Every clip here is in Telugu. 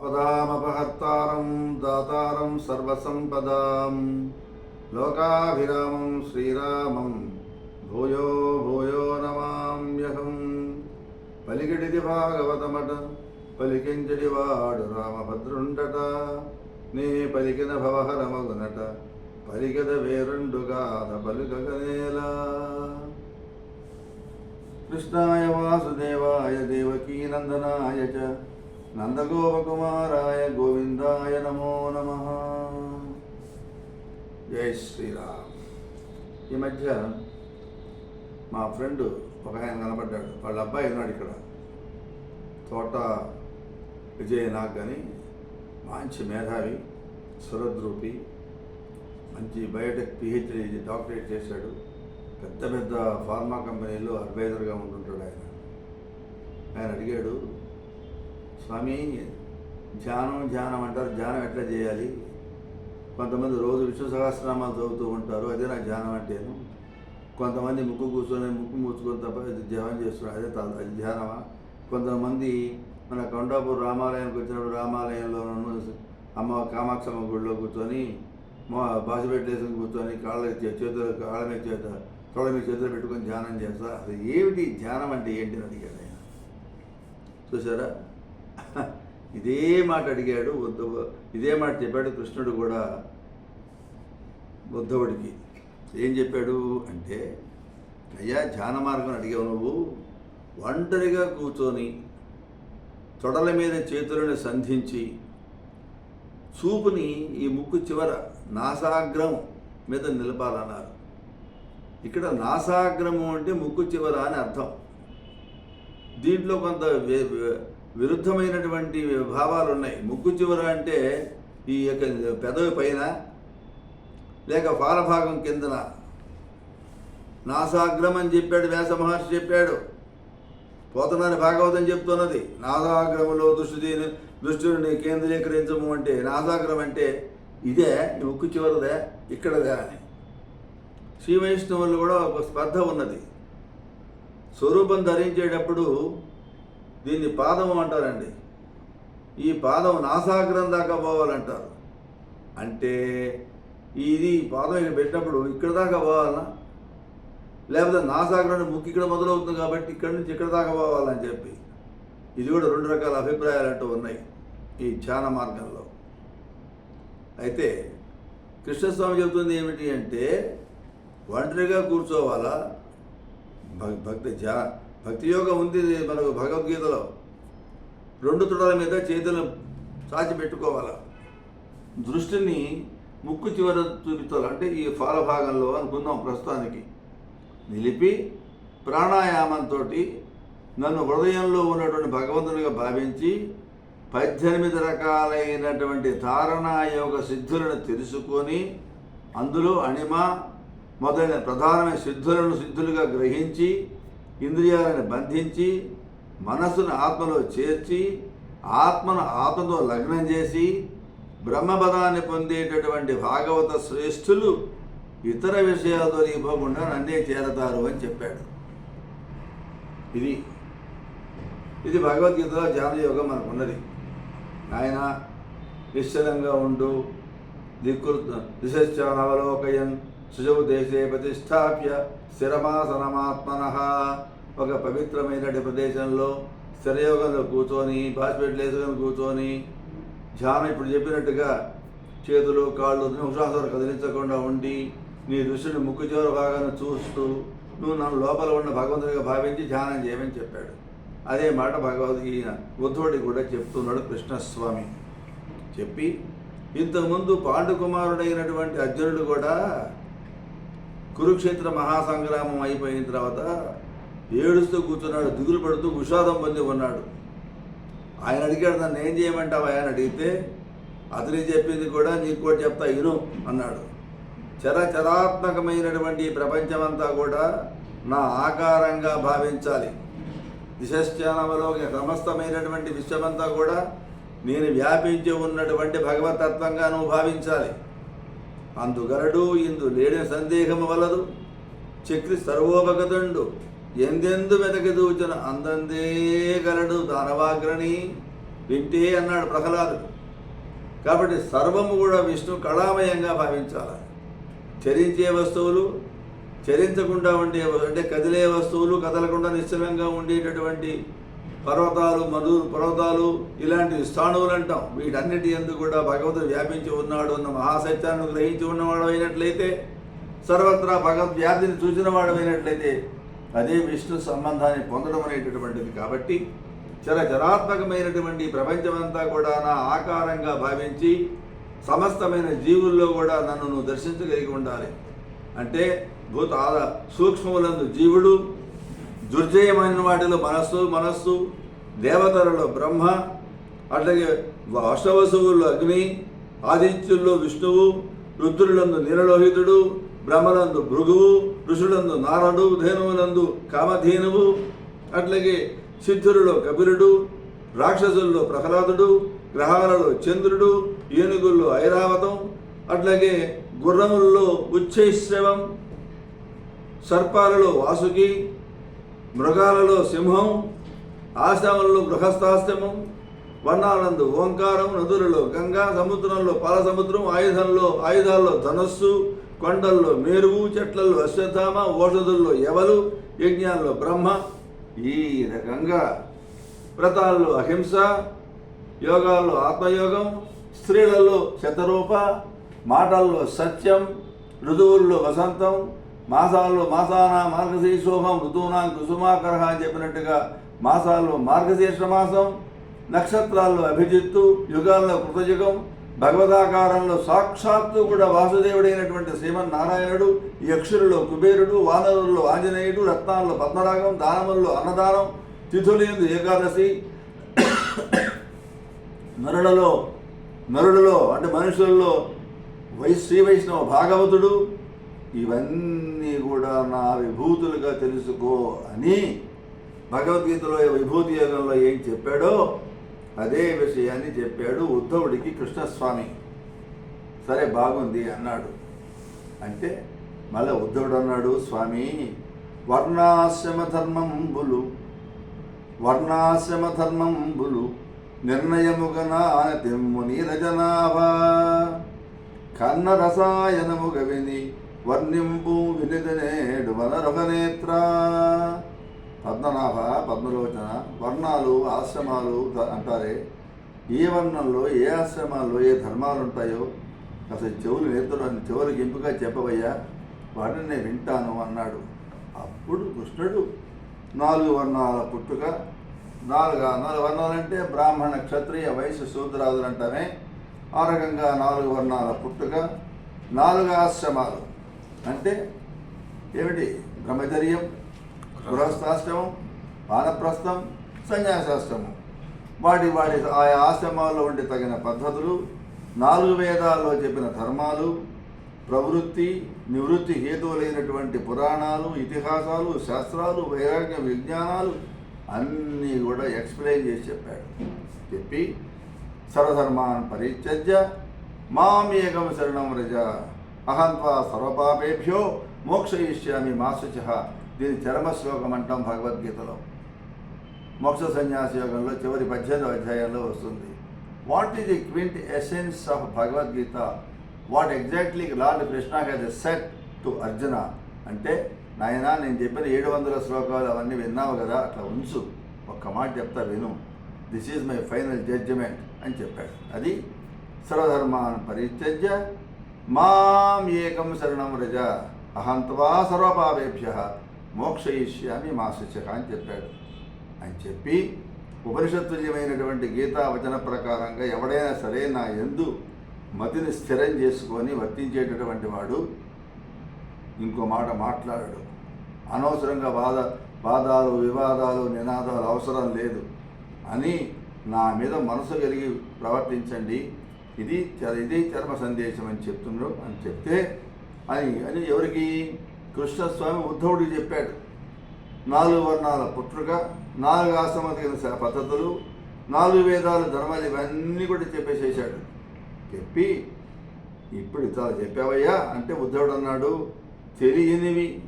అపదామపహర్తారం దాతారం సర్వసంపదాం. లోకాభిరామం శ్రీరామం భూయో భూయో నమామ్యహం. పలికిడిది భాగవతమట పలికించడి వాడు రామభద్రుండట. నీ పలికిన భవహరమగునట పలికద వేరుండు గాథ పలుకగనేలా. కృష్ణాయ వాసుదేవాయ దేవకీనందనాయ చ నందగోపకుమారాయ గోవిందాయ నమో నమ. జై శ్రీరామ్. ఈ మధ్య మా ఫ్రెండ్ ఒక ఆయన కనపడ్డాడు. వాళ్ళ అబ్బాయి ఉన్నాడు ఇక్కడ. తోట విజయ్ నాగ్ అని మంచి మేధావి సురద్రూపి మంచి బయోటెక్ పిహెచ్డి డాక్టరేట్ చేశాడు. పెద్ద పెద్ద ఫార్మా కంపెనీలో అడ్వైజర్గా ఉంటుంటాడు ఆయన. ఆయన అడిగాడు స్వామి ధ్యానం ధ్యానం అంటారు. ధ్యానం ఎట్లా చేయాలి? కొంతమంది రోజు విశ్వ సహస్రనామాలు చదువుతూ ఉంటారు. అదే నాకు ధ్యానం అంటేను కొంతమంది ముక్కు కూర్చొని ముక్కు మూసుకొని తప్ప ధ్యానం చేస్తున్నారు. అదే తల అది ధ్యానమా? కొంతమంది మన కొండాపూర్ రామాలయానికి వచ్చినప్పుడు రామాలయంలోనూ అమ్మ కామాక్షమ్మ గుడిలో కూర్చొని మా బాసిపెట్టేసుకుని కూర్చొని కాళ్ళ చేతులు కాళ్ళ మీద చేత కాళ్ళ మీద చేతులు పెట్టుకొని ధ్యానం చేస్తారు అది ఏమిటి ధ్యానం అంటే ఏంటి అని అడిగాడు ఆయన. చూసారా ఇదే మాట అడిగాడు ఉద్ధవ ఇదే మాట చెప్పాడు కృష్ణుడు కూడా ఉద్ధవుడికి ఏం చెప్పాడు అంటే అయ్యా ధ్యాన మార్గం అడిగావు నువ్వు? ఒంటరిగా కూర్చొని తొడల మీద చేతులను సంధించి చూపుని ఈ ముక్కు చివర నాసాగ్రం మీద నిలపాలన్నారు. ఇక్కడ నాసాగ్రము అంటే ముక్కు చివర అని అర్థం. దీంట్లో కొంత విరుద్ధమైనటువంటి భావాలు ఉన్నాయి ముక్కు చివర అంటే ఈ యొక్క పెదవి పైన లేక పాలభాగం కిందన. నాసాగ్రం అని చెప్పాడు వ్యాస మహర్షి చెప్పాడు. పోతనాన్ని భాగవతం చెప్తున్నది. నాసాగ్రములో దృష్టి దృష్టిని కేంద్రీకరించము అంటే నాసాగ్రం అంటే ఇదే ఈ ముక్కు ఇక్కడదే అని. శ్రీ వైష్ణవులు కూడా ఒక స్పర్ధ ఉన్నది. స్వరూపం ధరించేటప్పుడు దీన్ని పాదం అంటారండి. ఈ పాదం నాసాగ్రం దాకా పోవాలంటారు. అంటే ఇది పాదం ఇక్కడ పెట్టినప్పుడు ఇక్కడ దాకా పోవాలా లేకపోతే నాసాగ్రం ముక్కు ఇక్కడ మొదలవుతుంది కాబట్టి ఇక్కడ నుంచి ఇక్కడ దాకా పోవాలని చెప్పి. ఇది కూడా రెండు రకాల అభిప్రాయాలు అంటూ ఉన్నాయి ఈ ధ్యాన మార్గంలో. అయితే కృష్ణస్వామి చెబుతుంది ఏమిటి అంటే ఒంటరిగా కూర్చోవాలా? భక్తి జా భక్తి యోగం ఉంది మనకు భగవద్గీతలో. రెండు తుడల మీద చేతులు చాచి పెట్టుకోవాలా? దృష్టిని ముక్కు చివర చూపించాలి అంటే ఈ ఫాల భాగంలో అనుకుందాం ప్రస్తుతానికి. నిలిపి ప్రాణాయామంతో నన్ను హృదయంలో ఉన్నటువంటి భగవంతునిగా భావించి పద్దెనిమిది రకాలైనటువంటి ధారణాయోగ సిద్ధులను తెలుసుకొని అందులో అణిమ మొదలైన ప్రధానమైన సిద్ధులను సిద్ధులుగా గ్రహించి ఇంద్రియాలను బంధించి మనస్సును ఆత్మలో చేర్చి ఆత్మను ఆత్మతో లగ్నం చేసి బ్రహ్మపదాన్ని పొందేటటువంటి భాగవత శ్రేష్ఠులు ఇతర విషయాలతో ఇవ్వకుండా నన్నే చేరతారు అని చెప్పాడు. ఇది ఇది భగవద్గీతలో ధ్యాన మనకున్నది. ఆయన నిశ్చలంగా ఉండు దిక్కు అవలోకయం సుజవు దేశే ప్రతిష్టాప్య స్థిరమాసనమాత్మన. ఒక పవిత్రమైనటువంటి ప్రదేశంలో స్థిరయోగంలో కూర్చొని బాస్పెట్లు వేసుకొని కూర్చొని ధ్యానం ఇప్పుడు చెప్పినట్టుగా చేతులు కాళ్ళు నిమిషాలు కదిలించకుండా ఉండి నీ దృష్టిని ముక్కు చివరి భాగాన్ని చూస్తూ నువ్వు నన్ను లోపల ఉన్న భగవంతుడిగా భావించి ధ్యానం చేయమని చెప్పాడు. అదే మాట భగవద్గీత బుద్ధుడి కూడా చెప్తున్నాడు కృష్ణస్వామి. చెప్పి ఇంతకుముందు పాండుకుమారుడైనటువంటి అర్జునుడు కూడా కురుక్షేత్ర మహాసంగ్రామం అయిపోయిన తర్వాత ఏడుస్తూ కూర్చున్నాడు దిగులు పడుతూ విషాదం పొంది ఉన్నాడు. ఆయన అడిగాడు నన్ను ఏం చేయమంటావా? ఆయన అడిగితే అతని చెప్పింది కూడా నీకు కూడా చెప్తా ఇను అన్నాడు. చరచరాత్మకమైనటువంటి ప్రపంచమంతా కూడా నా ఆకారంగా భావించాలి. దిశశ్చానములో సమస్తమైనటువంటి విశ్వమంతా కూడా నేను వ్యాపించి ఉన్నటువంటి భగవతత్వంగా నువ్వు భావించాలి. అందుగలడు ఇందు లేని సందేహము వలదు. చక్రి సర్వోపగతుండు. ఎందెందు వెతకదూచిన అందందే గలడు దానవాగ్రణి వింటే అన్నాడు ప్రహ్లాదుడు. కాబట్టి సర్వము కూడా విష్ణు కళామయంగా భావించాలి. చరించే వస్తువులు చరించకుండా ఉండే అంటే కదిలే వస్తువులు కదలకుండా నిశ్చలంగా ఉండేటటువంటి పర్వతాలు మధురు పర్వతాలు ఇలాంటి స్థాణువులు అంటాం. వీటన్నిటి ఎందుకు కూడా భగవంతుడు వ్యాపించి ఉన్నాడు అన్న మహాసత్యాన్ని గ్రహించి ఉన్నవాడు అయినట్లయితే సర్వత్రా భగవద్ వ్యాధిని చూసిన వాడు అయినట్లయితే అదే విష్ణు సంబంధాన్ని పొందడం అనేటటువంటిది. కాబట్టి చరచరాత్మకమైనటువంటి ప్రపంచమంతా కూడా నా ఆకారంగా భావించి సమస్తమైన జీవుల్లో కూడా నన్ను నువ్వు దర్శించగలిగి ఉండాలి. అంటే భూత సూక్ష్మములందు జీవుడు దుర్జయమైన వాటిలో మనస్సు మనస్సు దేవతలలో బ్రహ్మ అట్లాగే అష్టవసువుల్లో అగ్ని ఆదిత్యుల్లో విష్ణువు రుద్రులందు నీలలోహితుడు బ్రహ్మలందు భృగువు ఋషులందు నారడు ధేనువులందు కామధేనువు అట్లాగే సిద్ధులలో కబిరుడు రాక్షసుల్లో ప్రహ్లాదుడు గ్రహాలలో చంద్రుడు ఏనుగుల్లో ఐరావతం అట్లాగే గుర్రముల్లో ఉచ్చైశ్రవం సర్పాలలో వాసుకి మృగాలలో సింహం ఆశ్రమంలో గృహస్థాశ్రమం వర్ణాలందు ఓంకారం నదులలో గంగా సముద్రంలో పాల సముద్రం ఆయుధంలో ఆయుధాల్లో ధనస్సు కొండల్లో మేరువు చెట్లలో అశ్వత్థామ ఓషధుల్లో ఎవలు యజ్ఞాల్లో బ్రహ్మ ఈ రకంగా వ్రతాల్లో అహింస యోగాల్లో ఆత్మయోగం స్త్రీలలో శతరూప మాటల్లో సత్యం ఋతువుల్లో వసంతం మాసాల్లో మాసాన మార్గశీర్షోహం ఋతువునా కుసుమాకర అని చెప్పినట్టుగా మాసాల్లో మార్గశీర్ష మాసం నక్షత్రాల్లో అభిజిత్తు యుగాల్లో కృతయుగం భగవదాకారంలో సాక్షాత్తు కూడా వాసుదేవుడైనటువంటి శ్రీమన్నారాయణుడు యక్షులలో కుబేరుడు వానరుల్లో ఆంజనేయుడు రత్నాల్లో పద్మరాగం దానముల్లో అన్నదానం తిథులందు ఏకాదశి నరులలో నరులలో అంటే మనుషులలో వై శ్రీ వైష్ణవ భాగవతుడు ఇవన్నీ కూడా నా విభూతులుగా తెలుసుకో అని భగవద్గీతలో విభూతి యోగంలో ఏం చెప్పాడో అదే విషయాన్ని చెప్పాడు ఉద్ధవుడికి కృష్ణస్వామి. సరే బాగుంది అన్నాడు. అంటే మళ్ళీ ఉద్ధవుడు అన్నాడు స్వామి వర్ణాశ్రమ ధర్మంబులు వర్ణాశ్రమ ధర్మంబులు నిర్ణయముగనా తెమ్ముని నీరజనాభా కన్న రసాయనముగ విని వర్ణింపు వినిదనేడు వనరొగనేత్ర పద్మనాభ పద్మలోచన వర్ణాలు ఆశ్రమాలు అంటారే. ఏ వర్ణంలో ఏ ఆశ్రమాల్లో ఏ ధర్మాలు ఉంటాయో అసలు చెవులు నేర్చుకోవడానికి చెవులకు గింపుగా చెప్పవయ్యా? వాటిని నేను వింటాను అన్నాడు. అప్పుడు కృష్ణుడు నాలుగు వర్ణాల పుట్టుక నాలుగు నాలుగు వర్ణాలంటే బ్రాహ్మణ క్షత్రియ వయసు శూద్రాదులు అంటామే ఆ రకంగా నాలుగు వర్ణాల పుట్టుక నాలుగు ఆశ్రమాలు. అంటే ఏమిటి? బ్రహ్మచర్యం గృహస్థాశ్రమం వానప్రస్థం సన్యాసాశ్రమం. వాటి వాటి ఆయా ఆశ్రమాల్లో ఉండే తగిన పద్ధతులు నాలుగు వేదాల్లో చెప్పిన ధర్మాలు ప్రవృత్తి నివృత్తి హేతువులైనటువంటి పురాణాలు ఇతిహాసాలు శాస్త్రాలు వైరాగ్య విజ్ఞానాలు అన్నీ కూడా ఎక్స్ప్లెయిన్ చేసి చెప్పాడు. చెప్పి సర్వధర్మాన్ పరిత్యజ్య మామేకం శరణం రజ అహంత్వా సర్వపాపేభ్యో మోక్షయిష్యామి మాసుచ దీని చరమ శ్లోకం అంటాం భగవద్గీతలో. మోక్ష సన్యాస యోగంలో చివరి పద్దెనిమిది అధ్యాయంలో వస్తుంది. What is the quintessence of Bhagavad Gita? What exactly lord Krishna has set to Arjuna అంటే నాయన నేను చెప్పిన ఏడు వందల శ్లోకాలు అవన్నీ విన్నావు కదా అట్లా ఉంచు. ఒక్క మాట చెప్తా విను. This is my final judgement అని చెప్పాడు. అది సర్వధర్మాన్ పరిత్యజ్య మాం ఏకం శరణం రజ. అహంత్వా సర్వపాపేభ్య. మోక్షయిష్యామి మాసుచ అని చెప్పాడు. అని చెప్పి ఉపనిషత్తుల్యమైనటువంటి గీతా వచన ప్రకారంగా ఎవడైనా సరే నా ఎందు మతిని స్థిరం చేసుకొని వర్తించేటటువంటి వాడు ఇంకో మాట మాట్లాడాడు. అనవసరంగా వాద వాదాలు వివాదాలు నినాదాలు అవసరం లేదు. అని నా మీద మనసు కలిగి ప్రవర్తించండి. ఇది చ- ఇది చర్మ సందేశం అని చెప్తున్నారు అని చెప్తే అని అని ఎవరికి? కృష్ణస్వామి ఉద్ధవుడికి చెప్పాడు. నాలుగు వర్ణాల పుట్టుక నాలుగు ఆశ్రమతికిన పద్ధతులు నాలుగు వేదాలు ధర్మాలు ఇవన్నీ కూడా చెప్పేసేసాడు. చెప్పి ఇప్పుడు చాలా చెప్పావయ్యా అంటే ఉద్ధవుడు అన్నాడు తెలియనివి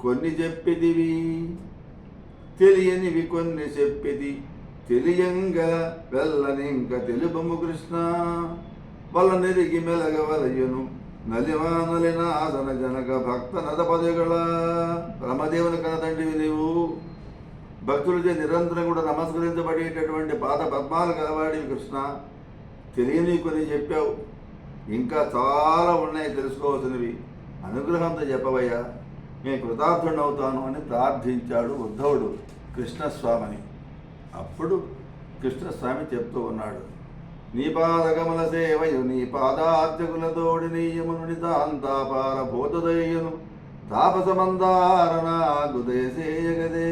కొన్ని చెప్పిదివి. తెలియనివి కొన్ని చెప్పిది. తెలియంగ వెల్లనింక తెలుపము కృష్ణ. వల్ల నెరిగి మెలగవలయును ಆಸನ ಜನಕ జనక భక్త నదపదಗಳ రమదేవుని కనతండివి నీవు. భక్తులచే నిరంతరం కూడా నమస్కరించబడేటటువంటి పాద పద్మాలు కలవాడివి కృష్ణ. తెలియని కొన్ని చెప్పావు. ఇంకా చాలా ఉన్నాయి తెలుసుకోవాల్సినవి. అనుగ్రహంతో చెప్పవయ్యా. నేను కృతార్థుడవుతాను అని ప్రార్థించాడు ఉద్ధవుడు కృష్ణస్వామిని. అప్పుడు కృష్ణస్వామి చెప్తూ ఉన్నాడు. నీ పాదకమల సేవయు నీ పాదార్చకులతోడి నీయమునుడి తాంతాపార భూతదయ్యను తాపసమందారణ గుదయసేయగదే